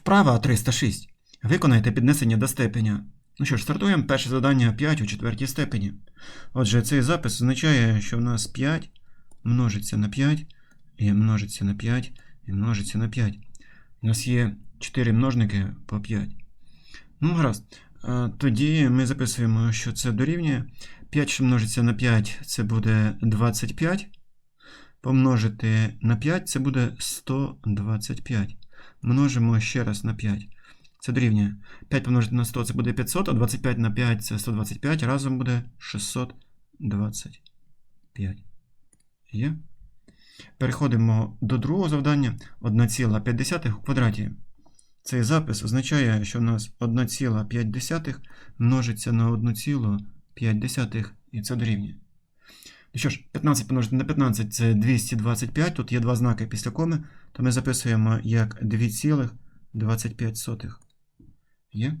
Вправа 306. Виконайте піднесення до степеня. Ну що ж, стартуємо перше завдання 5 у четвертій степені. Отже, цей запис означає, що в нас 5 множиться на 5, і множиться на 5, і множиться на 5. У нас є 4 множники по 5. Ну, гаразд. Тоді ми записуємо, що це дорівнює. 5, що множиться на 5, це буде 25. Помножити на 5 це буде 125. Множимо ще раз на 5. Це дорівнює. 5 помножити на 100 це буде 500, а 25 на 5 це 125. Разом буде 625. Є. Переходимо до другого завдання. 1,5 у квадраті. Цей запис означає, що в нас 1,5 множиться на 1,5 і це дорівнює. Ну що ж, 15 помножити на 15 це 225. Тут є два знаки після коми, то ми записуємо як 2,25. Є.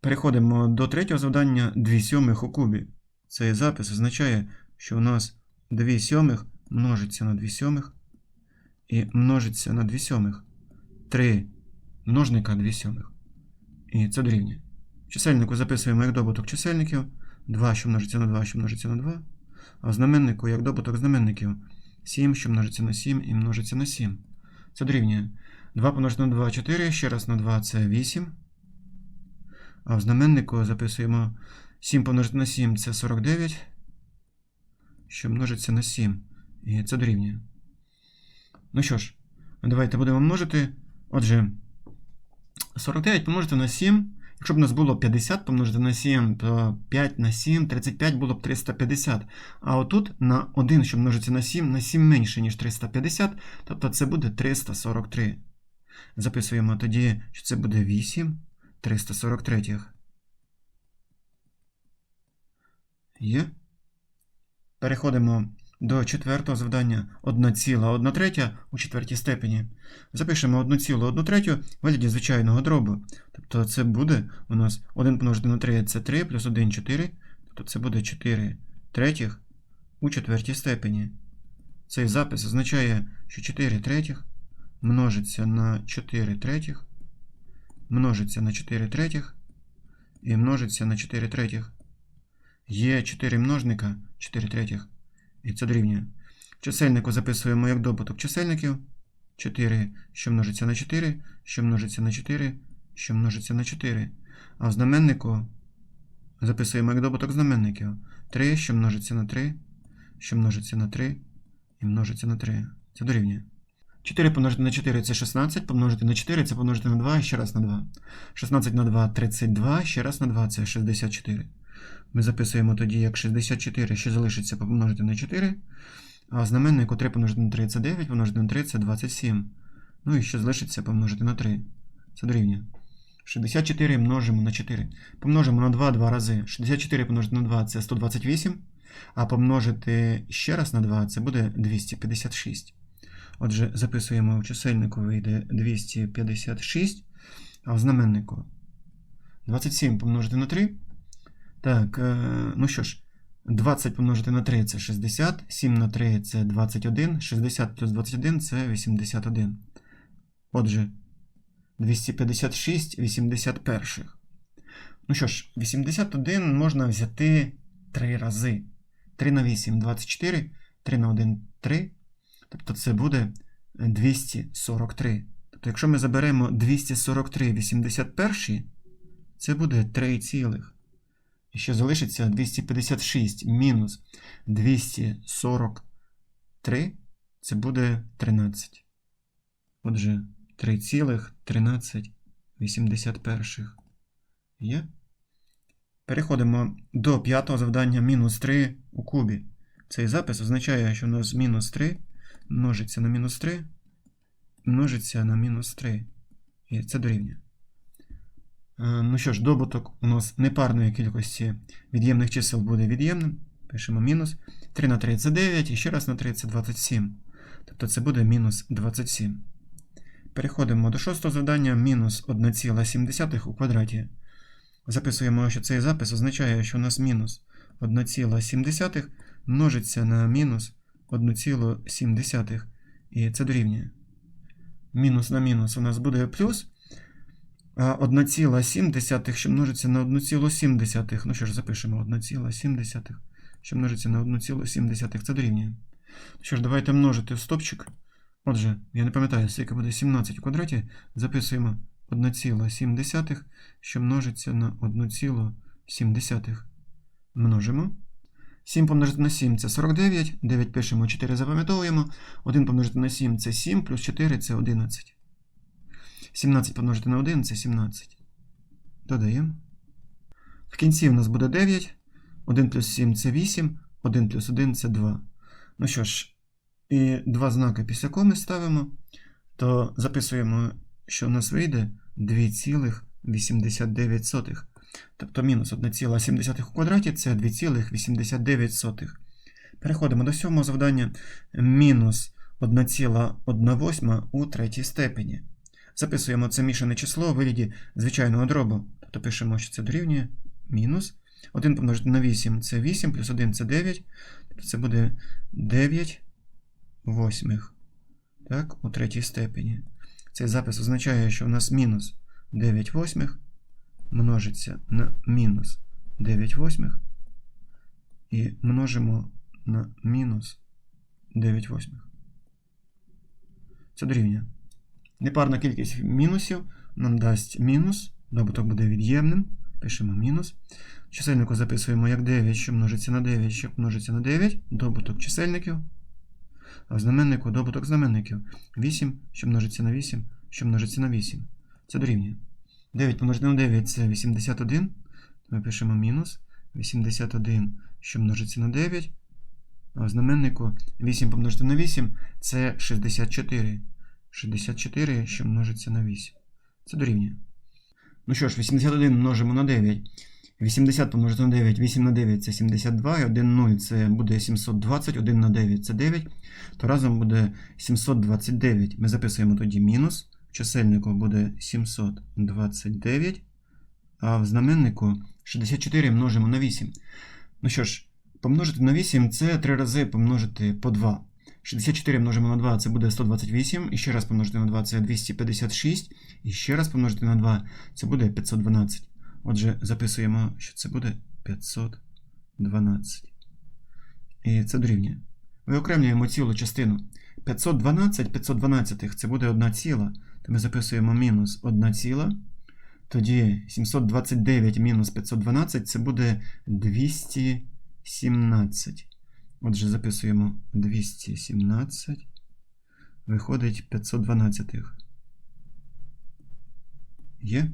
Переходимо до третього завдання 2 сьомих у кубі. Цей запис означає, що у нас 2 сьомих множиться на 2 сьомих і множиться на 2 сьомих. 3 множника 2 сьомих. І це дорівнює. В чисельнику записуємо як добуток чисельників. 2, що множиться на 2, що множиться на 2. А в знаменнику як добуток знаменників 7, що множиться на 7 і множиться на 7. Це дорівнює. 2 помножити на 2 4, ще раз на 2 це 8. А в знаменнику записуємо 7 помножити на 7 це 49, що множиться на 7. І це дорівнює. Ну що ж, давайте будемо множити. Отже, 49 помножити на 7. Якщо б у нас було 50 помножити на 7, то 5 на 7, 35 було б 350. А отут на 1, що множиться на 7, на 7 менше, ніж 350, тобто це буде 343. Записуємо тоді, що це буде 8 343. Є. Переходимо до четвертого завдання 1,1 третя у четвертій степені. Запишемо 1,1 третю вигляді звичайного дробу. Тобто це буде у нас 1 помножити на 3 це 3, плюс 1 4. Тобто це буде 4 третіх у четвертій степені. Цей запис означає, що 4 третіх множиться на 4 третіх, множиться на 4 третіх і множиться на 4 третіх. Є 4 множника 4 третіх. І це дорівнює. В чисельнику записуємо як добуток чисельників. 4, що множиться на 4, що множиться на 4, що множиться на 4. А в знаменнику записуємо як добуток знаменників. 3, що множиться на 3, що множиться на 3 і множиться на 3. Це дорівнює. 4 помножити на 4 це 16, помножити на 4 це помножити на 2 і ще раз на 2. 16 на 2 32, ще раз на 2 це 64. Ми записуємо тоді як 64, що залишиться помножити на 4. А знаменнику 3 помножити на 3 це 9, помножити на 3 це 27. Ну і що залишиться помножити на 3. Це дорівнює. 64 множимо на 4. Помножимо на 2 два рази. 64 помножити на 2 це 128. А помножити ще раз на 2 це буде 256. Отже, записуємо в чисельнику вийде 256, а в знаменнику 27 помножити на 3. Так, е, ну що ж, 20 помножити на 3 це 60, 7 на 3 це 21, 60 плюс 21 це 81. Отже, 256 81. Ну що ж, 81 можна взяти 3 рази. 3 на 8 24, 3 на 1 3. Тобто це буде 243. Тобто, якщо ми заберемо 243 81, це буде 3 цілих. І ще залишиться 256 мінус 243, це буде 13. Отже, 3,1381. Є? Переходимо до п'ятого завдання мінус 3 у кубі. Цей запис означає, що у нас мінус 3 множиться на мінус 3, множиться на мінус 3. І це дорівнює. Е, Ну що ж, добуток у нас непарної кількості від'ємних чисел буде від'ємним. Пишемо мінус. 3 на 3 це 9, і ще раз на 3 це 27. Тобто це буде мінус 27. Переходимо до шостого завдання мінус 1,7 у квадраті. Записуємо, що цей запис означає, що у нас мінус 1,7 множиться на мінус 1,7. І це дорівнює. Мінус на мінус у нас буде плюс. А 1,7, що множиться на 1,7. Ну що ж, запишемо 1,7, що множиться на 1,7. Це дорівнює. Що ж, давайте множити в стопчик. Отже, я не пам'ятаю, скільки буде 17 у квадраті. Записуємо 1,7, що множиться на 1,7. Множимо. 7 помножити на 7 це 49. 9 пишемо, 4 запам'ятовуємо. 1 помножити на 7 це 7, плюс 4 це 11. 17 помножити на 1 це 17. Додаємо. В кінці в нас буде 9. 1 плюс 7 це 8. 1 плюс 1 це 2. Ну що ж, і два знаки після коми ставимо, то записуємо, що у нас вийде 2,89. Тобто мінус 1,7 у квадраті це 2,89. Переходимо до сьомого завдання. Мінус 1,1 у третій степені. Записуємо це мішане число у вигляді звичайного дробу. Тобто пишемо, що це дорівнює мінус. 1 помножити на 8 це 8, плюс 1 це 9. Тобто це буде 9 восьмих. Так, у третій степені. Цей запис означає, що у нас мінус 9 восьмих множиться на мінус 9 восьмих. І множимо на мінус 9 восьмих. Це дорівнює. Непарна кількість мінусів нам дасть мінус. Добуток буде від'ємним. Пишемо мінус. Чисельнику записуємо як 9, що множиться на 9, що множиться на 9. Добуток чисельників. А в знаменнику добуток знаменників. 8, що множиться на 8, що множиться на 8. Це дорівнює. 9 помножити на 9 це 81. Ми пишемо мінус. 81, що множиться на 9. А в знаменнику 8 помножити на 8 це 64. 64, що множиться на 8. Це дорівнює. Ну що ж, 81 множимо на 9. 80 помножити на 9, 8 на 9 це 72, і 1 0 це буде 720, 1 на 9 це 9, то разом буде 729. Ми записуємо тоді мінус. В чисельнику буде 729, а в знаменнику 64 множимо на 8. Ну що ж, помножити на 8 це 3 рази помножити по 2. 64 множимо на 2 це буде 128, і ще раз помножити на 2 це 256, і ще раз помножити на 2 це буде 512. Отже, записуємо, що це буде 512. І це дорівнює. Виокремлюємо цілу частину. 512 512 це буде 1 ціла. То ми записуємо мінус 1 ціла. Тоді 729 мінус 512 це буде 217. Отже, записуємо 217. Виходить 512. Є.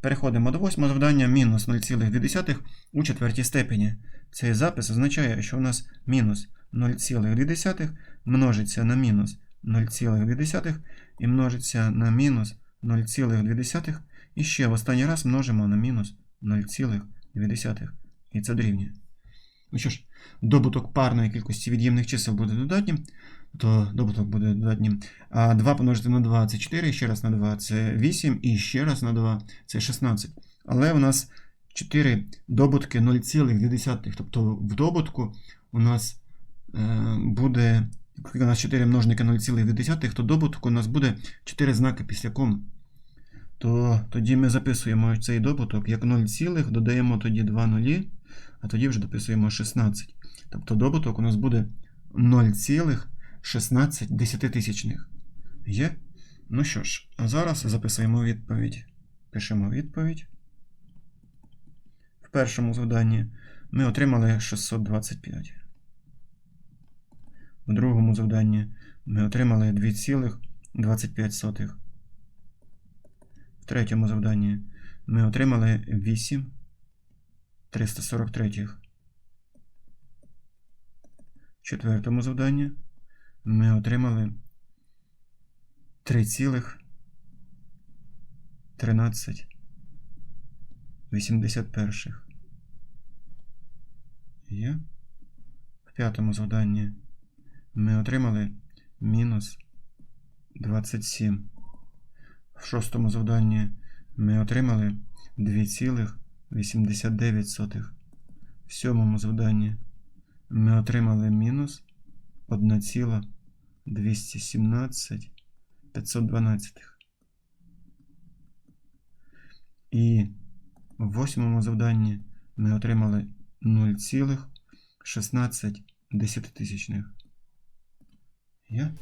Переходимо до восьмого завдання мінус 0,2 у четвертій степені. Цей запис означає, що у нас мінус 0,2 множиться на мінус 0,2 і множиться на мінус 0,2. І ще в останній раз множимо на мінус 0,2. І це дорівнює. Ну що ж, добуток парної кількості від'ємних чисел буде додатнім, то добуток буде додатнім. А 2 помножити на 2 це 4, ще раз на 2 це 8, і ще раз на 2 це 16. Але у нас 4 добутки 0,2. Тобто в добутку у нас е, буде, у нас 4 множники 0,2, то добуток у нас буде 4 знаки після коми. То тоді ми записуємо цей добуток як 0, додаємо тоді 2 нулі, а тоді вже дописуємо 16. Тобто добуток у нас буде 0,16 десятитисячних. Є? Ну що ж, а зараз записуємо відповідь. Пишемо відповідь. В першому завданні ми отримали 625. В другому завданні ми отримали 2,25. В третьому завданні ми отримали 8 343. В четвертому завданні ми отримали 3,13 81. Є. В п'ятому завданні ми отримали мінус 27. В шостому завданні ми отримали 89 сотих. В сьомому завданні ми отримали мінус 1,217 512. І в восьмому завданні ми отримали 0,16 десятитисячних. Yeah. Є?